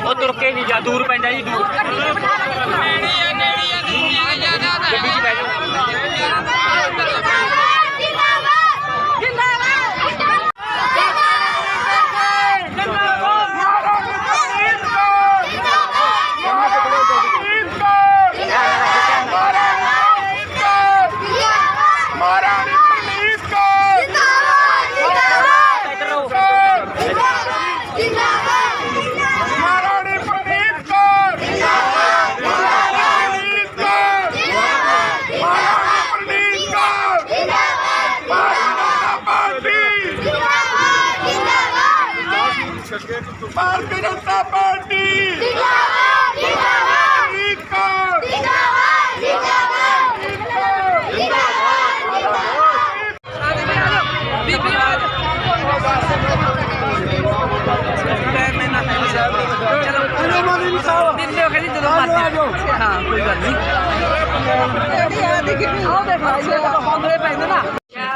ਉਹ ਤੁਰ ਕੇ ਨਹੀਂ ਜਾ ਦੂਰ ਪੈਂਦਾ ਜੀ ਦੂਰ ਗੱਡੀ 'ਚ ਬਹਿ ਜਾਓ ਮਹਾਰਾਣੀ ਪ੍ਰਨੀਤ ਕੌਰ ਇੱਧਰ ਰਹੋ ਮਹਾਰਾਣੀ ਪ੍ਰਨੀਤ ਕੌਰ ਪ੍ਰਨੀਤ ਕੌਰ ਮਹਾਰਾਣੀ ਪ੍ਰਨੀਤ ਕੌਰ ਭਾਰਤੀ ਜਨਤਾ ਪਾਰਟੀ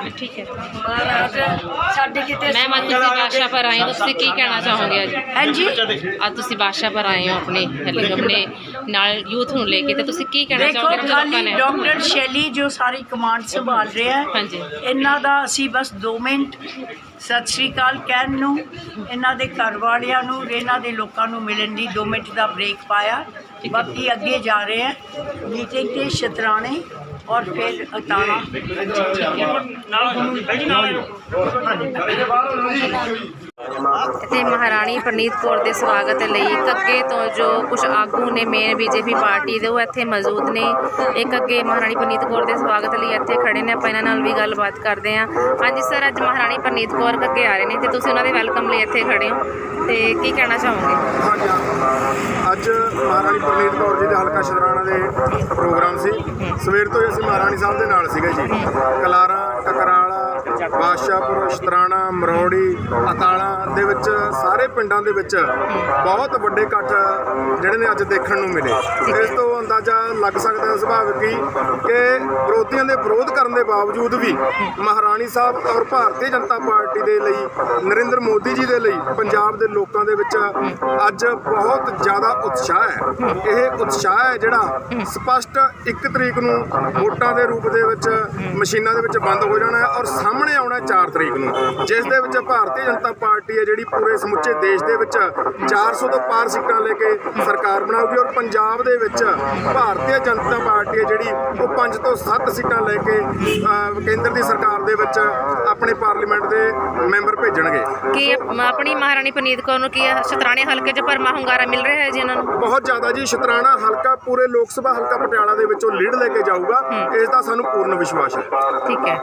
ਭਾਰਤੀ ਜਨਤਾ ਪਾਰਟੀ ਪ੍ਰਨੀਤ ਕੌਰ ਮੈਂ ਮਨ ਤੁਸੀਂ ਬਾਦਸ਼ਾਹ ਪਰ ਆਏ ਹੋ ਤੁਸੀਂ ਕੀ ਕਹਿਣਾ ਚਾਹੋਗੇ ਅੱਜ? ਹਾਂਜੀ? ਅੱਜ ਤੁਸੀਂ ਬਾਦਸ਼ਾਹ ਪਰ ਆਏ ਹੋ ਆਪਣੇ ਹਲੇ ਆਪਣੇ ਨਾਲ ਯੂਥ ਨੂੰ ਲੈ ਕੇ ਤੇ ਤੁਸੀਂ ਕੀ ਕਹਿਣਾ ਦੇਖੋ ਚਾਹੋਗੇ ਤੁਸੀਂ ਲੋਕਾਂ ਖਾਲੀ ਨੇ? ਡਾਕਟਰ ਸ਼ੈਲੀ ਜੋ ਸਾਰੀ ਕਮਾਂਡ ਸੰਭਾਲ ਰਿਹਾ ਹੈ ਹਾਂਜੀ। ਇਹਨਾਂ ਦਾ ਅਸੀਂ ਬਸ 2 ਮਿੰਟ ਸਤਿ ਸ਼੍ਰੀ ਅਕਾਲ ਕਹਿਣ ਨੂੰ ਇਹਨਾਂ ਦੇ ਘਰ ਵਾਲਿਆਂ ਨੂੰ ਇਹਨਾਂ ਦੇ ਲੋਕਾਂ ਨੂੰ ਮਿਲਣ ਦੀ 2 ਮਿੰਟ ਦਾ ਬ੍ਰੇਕ ਪਾਇਆ। ਬਾਕੀ ਅੱਗੇ ਜਾ ਰਹੇ ਹੈ। ਮੀਟਿੰਗ ਤੇ ਸ਼ਤਰਾਣੇ ਔਰ ਫਿਰ ਅਤਾਣਾ ਤੇ ਮਹਾਰਾਣੀ ਪ੍ਰਨੀਤ ਕੌਰ ਦੇ ਸਵਾਗਤ ਲਈ ਅੱਗੇ ਤੋਂ ਜੋ ਕੁਝ ਆਗੂ ਨੇ ਮੇਨ ਬੀਜੇਪੀ ਪਾਰਟੀ ਦੇ, ਉਹ ਇੱਥੇ ਮੌਜੂਦ ਨੇ। ਇੱਕ ਅੱਗੇ ਮਹਾਰਾਣੀ ਪ੍ਰਨੀਤ ਕੌਰ ਦੇ ਸਵਾਗਤ ਲਈ ਇੱਥੇ ਖੜੇ ਨੇ। ਆਪਾਂ ਇਹਨਾਂ ਨਾਲ ਵੀ ਗੱਲਬਾਤ ਕਰਦੇ ਹਾਂ। ਹਾਂਜੀ ਸਰ ਅੱਜ ਮਹਾਰਾਣੀ ਪ੍ਰਨੀਤ ਕੌਰ ਕੱਗੇ ਆ ਰਹੇ ਨੇ ਤੇ ਤੁਸੀਂ ਉਹਨਾਂ ਦੇ ਵੈਲਕਮ ਲਈ ਇੱਥੇ ਖੜੇ ਹੋ। ਤੇ ਕੀ ਕਹਿਣਾ ਚਾਹੋਗੇ? ਅੱਜ ਮਹਾਰਾਣੀ ਪ੍ਰਨੀਤ ਕੌਰ ਜੀ ਦੇ ਹਲਕਾ ਸ਼ਦਰਾਣਾ ਦੇ ਪ੍ਰੋਗਰਾਮ ਸੀ। ਸਵੇਰ ਤੋਂ ਹੀ ਅਸੀਂ ਮਹਾਰਾਣੀ ਸਾਹਿਬ ਦੇ ਨਾਲ ਸੀਗੇ ਜੀ। ਕਲਾਰਾ, ਟਕਰਾਲਾ ਬਾਦਸ਼ਾਹਪੁਰ, ਸ਼ਤਰਾਣਾ, ਮਰੌੜੀ ਅਤਾਲਾ ਦੇ ਵਿੱਚ ਸਾਰੇ ਪਿੰਡਾਂ ਦੇ ਵਿੱਚ ਬਹੁਤ ਵੱਡੇ ਇਕੱਠ ਜਿਹੜੇ ਨੇ ਅੱਜ ਦੇਖਣ ਨੂੰ ਮਿਲੇ। ਇਸ ਤੋਂ ਅੰਦਾਜ਼ਾ ਲੱਗ ਸਕਦਾ ਹੈ ਸੁਭਾਵਿਕ ਹੀ ਕਿ ਵਿਰੋਧੀਆਂ ਦੇ ਵਿਰੋਧ ਕਰਨ ਦੇ ਬਾਵਜੂਦ ਵੀ ਮਹਾਰਾਣੀ ਸਾਹਿਬ ਔਰ ਭਾਰਤੀ ਜਨਤਾ ਪਾਰਟੀ ਦੇ ਲਈ, ਨਰਿੰਦਰ ਮੋਦੀ ਜੀ ਦੇ ਲਈ, ਪੰਜਾਬ ਦੇ ਲੋਕਾਂ ਦੇ ਵਿੱਚ ਅੱਜ ਬਹੁਤ ਜ਼ਿਆਦਾ ਉਤਸ਼ਾਹ ਹੈ। ਇਹ ਉਤਸ਼ਾਹ ਹੈ ਜਿਹੜਾ ਸਪਸ਼ਟ 1 ਤਰੀਕ ਨੂੰ ਵੋਟਾਂ ਦੇ ਰੂਪ ਦੇ ਵਿੱਚ, ਮਸ਼ੀਨਾਂ ਦੇ ਵਿੱਚ ਬੰਦ ਹੋ ਜਾਣਾ ਹੈ ਔਰ ਸਾਹਮਣੇ ਆਉਣਾ ਹੈ 4 ਤਰੀਕ ਨੂੰ। ਜਿਸ ਦੇ ਵਿੱਚ ਭਾਰਤੀ ਜਨਤਾ ਪਾਰਟੀ ਹੈ ਜਿਹੜੀ ਪੂਰੇ ਸਮੁੱਚੇ ਦੇਸ਼ ਦੇ ਵਿੱਚ 400 ਤੋਂ ਪਾਰ ਸੀਟਾਂ ਲੈ ਕੇ ਸਰਕਾਰ ਬਣਾਊਗੀ ਔਰ ਪੰਜਾਬ ਦੇ ਵਿੱਚ ਭਾਰਤੀ ਜਨਤਾ ਪਾਰਟੀ ਹੈ ਜਿਹੜੀ ਉਹ 5 ਤੋਂ 7 ਸੀਟਾਂ ਲੈ ਕੇ ਕੇਂਦਰ ਦੀ ਸਰਕਾਰ ਦੇ ਵਿੱਚ ਆਪਣੇ ਪਾਰਲੀਮੈਂਟ ਦੇ ਮੈਂਬਰ ਭੇਜਣਗੇ। ਕੀ ਆਪ- ਆਪਣੀ ਮਹਾਰਾਣੀ ਪ੍ਰਨੀਤ ਕੌਰ ਨੂੰ ਕੀ ਸ਼ਤਰਾਣੇ ਹਲਕੇ 'ਚ ਪਰਮਾ ਹੁੰਗਾਰਾ ਮਿਲ ਰਿਹਾ ਹੈ ਜੀ ਇਹਨਾਂ ਨੂੰ? ਬਹੁਤ ਜ਼ਿਆਦਾ ਜੀ ਸ਼ਤਰਾਣਾ ਹਲਕਾ ਪੂਰੇ ਲੋਕ ਸਭਾ ਹਲਕਾ ਪਟਿਆਲਾ ਦੇ ਵਿੱਚੋਂ ਲੀਡ ਲੈ ਕੇ ਜਾਊਗਾ। ਇਸ ਦਾ ਸਾਨੂੰ ਪੂਰਨ ਵਿਸ਼ਵਾਸ ਹੈ। ਠੀਕ ਹੈ।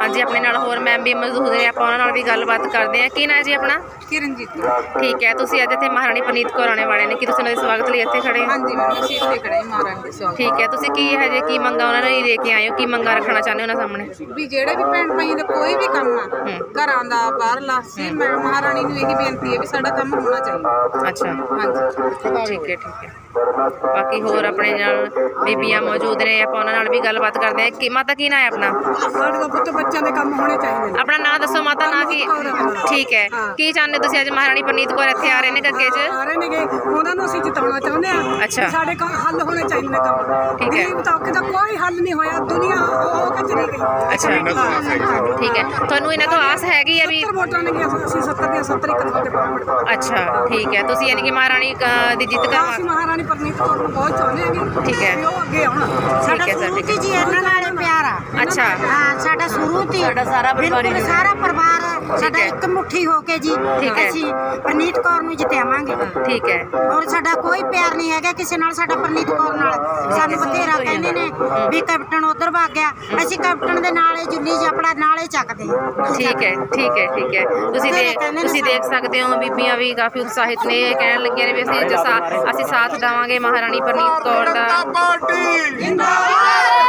ਹਾਂਜੀ ਆਪਣੇ ਨਾਲ ਹੋਰ ਮੈਮ ਵੀ ਮੌਜੂਦ ਨੇ ਆਪਾਂ ਉਹਨਾਂ ਨਾਲ ਵੀ ਗੱਲਬਾਤ ਕਰਦੇ ਹਾਂ। ਕੀ ਨਾਂ ਹੈ ਜੀ ਆਪਣਾ? ਕਿਰਨਜੀਤ ਠੀਕ ਹੈ ਤੁਸੀਂ ਅੱਜ ਇੱਥੇ ਮਹਾਰਾਣੀ ਪ੍ਰਨੀਤ ਕੌਰ ਆਉਣੇ ਵਾਲੇ ਨੇ। ਕੀ ਤੁਸੀਂ ਉਹਨਾਂ ਦੇ ਸਵਾਗਤ ਲਈ ਇੱਥੇ ਖੜੇ ਹੋ? ਹਾਂਜੀ ਮੈਂ ਅਸੀਂ ਇੱਥੇ ਖੜੇ ਹਾਂ ਮਹਾਰਾਣੀ ਦੇ ਸਵਾਗਤ। ਠੀਕ ਹੈ ਤੁਸੀਂ ਕੀ ਹਜੇ ਕੀ ਮੰਗਾ ਉਹਨਾਂ ਨੂੰ ਹੀ ਲੈ ਕੇ ਆਏ ਹੋ? ਕੀ ਮੰਗਾ ਰੱਖਣਾ ਚਾਹੁੰਦੇ ਹੋ ਉਹਨਾਂ ਸਾਹਮਣੇ? ਵੀ ਜਿਹੜੇ ਵੀ ਭੈਣ ਭਾਈਆਂ ਦਾ ਕੋਈ ਵੀ ਕੰਮ ਆ ਘਰਾਂ ਦਾ ਬਾਹਰਲਾ ਸੀ ਮੈਂ ਮਹਾਰਾਣੀ ਨੂੰ ਇਹੀ ਬੇਨਤੀ ਹੈ ਵੀ ਸਾਡਾ ਕੰਮ ਹੋਣਾ ਚਾਹੀਦਾ। ਅੱਛਾ। ਹਾਂਜੀ। ਠੀਕ ਹੈ ਠੀਕ ਹੈ। ਬਾਕੀ ਹੋਰ ਆਪਣੇ ਨਾਲ ਬੀਬੀਆਂ ਮੌਜੂਦ ਨੇ ਆਪਾਂ ਉਹਨਾਂ ਨਾਲ ਵੀ ਗੱਲਬਾਤ ਕਰਦੇ ਹਾਂ। ਕੀ ਮਾਤਾ ਕੀ ਨਾਂ ਹੈ ਆਪਣਾ? ਸਾਡੇ ਦਾ ਪੁੱਤ ਬੱਚਿਆਂ ਦੇ ਕੰਮ ਹੋਣੇ ਚਾਹੀਦੇ ਨੇ। ਆਪਣਾ ਨਾਂ ਦੱਸੋ ਮਾਤਾ ਨਾਂ ਕੀ? ਠੀਕ ਹੈ। ਕੀ ਚਾਹੁੰਦੇ ਤੁਸੀਂ ਅੱਜ ਮਹਾਰਾਣੀ ਪ੍ਰਨੀਤ ਕੌਰ ਇੱਥੇ ਆ ਰਹੇ ਨੇ ਗੱਗੇ 'ਚ? ਆ ਰਹੇ ਨੇਗੇ। ਉਹਨਾਂ ਨੂੰ ਅਸੀਂ ਜਿਤਾਉਣਾ ਚਾਹੁੰਦੇ ਆ ਅੱਛਾ। ਸਾਡੇ ਕੰਮ ਹੱਲ ਹੋਣੇ ਚਾਹੀਦੇ ਨੇ ਕੰਮ। ਠੀਕ ਹੈ। ਗਰੀਬ ਤਬਕੇ ਦਾ ਕੋਈ ਹੱਲ ਨਹੀਂ ਹੋਇਆ। ਦੁਨੀਆ ਹੋ ਹੋ ਕੇ ਚਲੀ ਗਈ। ਅੱਛਾ। ਠੀਕ ਹੈ। ਤੁਹਾਨੂੰ ਇਹਨਾਂ ਤੋਂ ਆਸ ਹੈਗੀ ਹੈ ਵੀ 70 ਵੋਟਾਂ ਨੇ ਅਸੀਂ 70 ਦੀਆਂ 70 ਇੱਕ ਪਾਉਣ ਅੱਛਾ। ਠੀਕ ਹੈ। ਤੁਸੀਂ ਯਾਨੀ ਕਿ ਮਹਾਰਾਣੀ ਅ, ਦੀ ਜਿੱਤ ਅਸੀਂ ਕਰਵਾ ਮਹਾਰਾਣੀ ਪਰਨੀਤ ਕੌਰ ਨੂੰ ਬਹੁਤ ਚਾਹੁੰਦੇ ਹਾਂਗੇ ਠੀਕ ਹੈ। ਵੀ ਉਹ ਅੱਗੇ ਆਉਣ ਠੀਕ ਹੈ ਸਰ ਠੀਕ ਹੈ ਜੀ ਇਹਨਾਂ ਨਾਲ ਪਿਆਰ। ਆ ਅੱਛਾ। ਹਾਂ ਸਾਡਾ ਸ਼ੁਰੂ ਤੋਂ ਸਾਡਾ ਸਾਰਾ ਪਰਿਵਾਰ ਸਾਰਾ ਪਰਿਵਾਰ ਸਾਡਾ ਹੈ। ਇੱਕ ਮੁੱਠੀ ਹੋ ਕੇ ਜੀ ਠੀਕ ਹੈ। ਅਸੀਂ ਪ੍ਰਨੀਤ ਕੌਰ ਨੂੰ ਜਿੱਤਿਆਵਾਂਗੇ। ਠੀਕ ਹੈ। ਔਰ ਸਾਡਾ ਕੋਈ ਪਿਆਰ ਨਹੀਂ ਹੈਗਾ ਕਿਸੇ ਨਾਲ ਸਾਡਾ ਪ੍ਰਨੀਤ ਕੌਰ ਨਾਲ। ਸਾਨੂੰ ਬਥੇਰਾ ਕਹਿੰਦੇ ਨੇ ਵੀ ਕੈਪਟਨ ਉਧਰ ਭੱਗ ਗਿਆ। ਅਸੀਂ ਕੈਪਟਨ ਦੇ ਨਾਲੇ ਜੁੱਲੀ ਜਪੜਾ ਨਾਲੇ ਚੱਕਦੇ ਹਾਂ। ਠੀਕ ਹੈ ਠੀਕ ਹੈ ਠੀਕ ਹੈ। ਤੁਸੀਂ ਤੁਸੀਂ ਦੇਖ ਸਕਦੇ ਹੋ ਬੀਬੀਆਂ ਵੀ ਕਾਫੀ ਉਤਸ਼ਾਹਿਤ ਨੇ। ਇਹ ਕਹਿਣ ਲੱਗੀਆਂ ਨੇ ਵੀ ਅਸੀਂ ਅਸੀਂ ਸਾਥ ਦੇਵਾਂਗੇ ਮਹਾਰਾਣੀ ਪ੍ਰਨੀਤ ਕੌਰ ਦਾ। ਜਿੰਦਾਬਾਦ!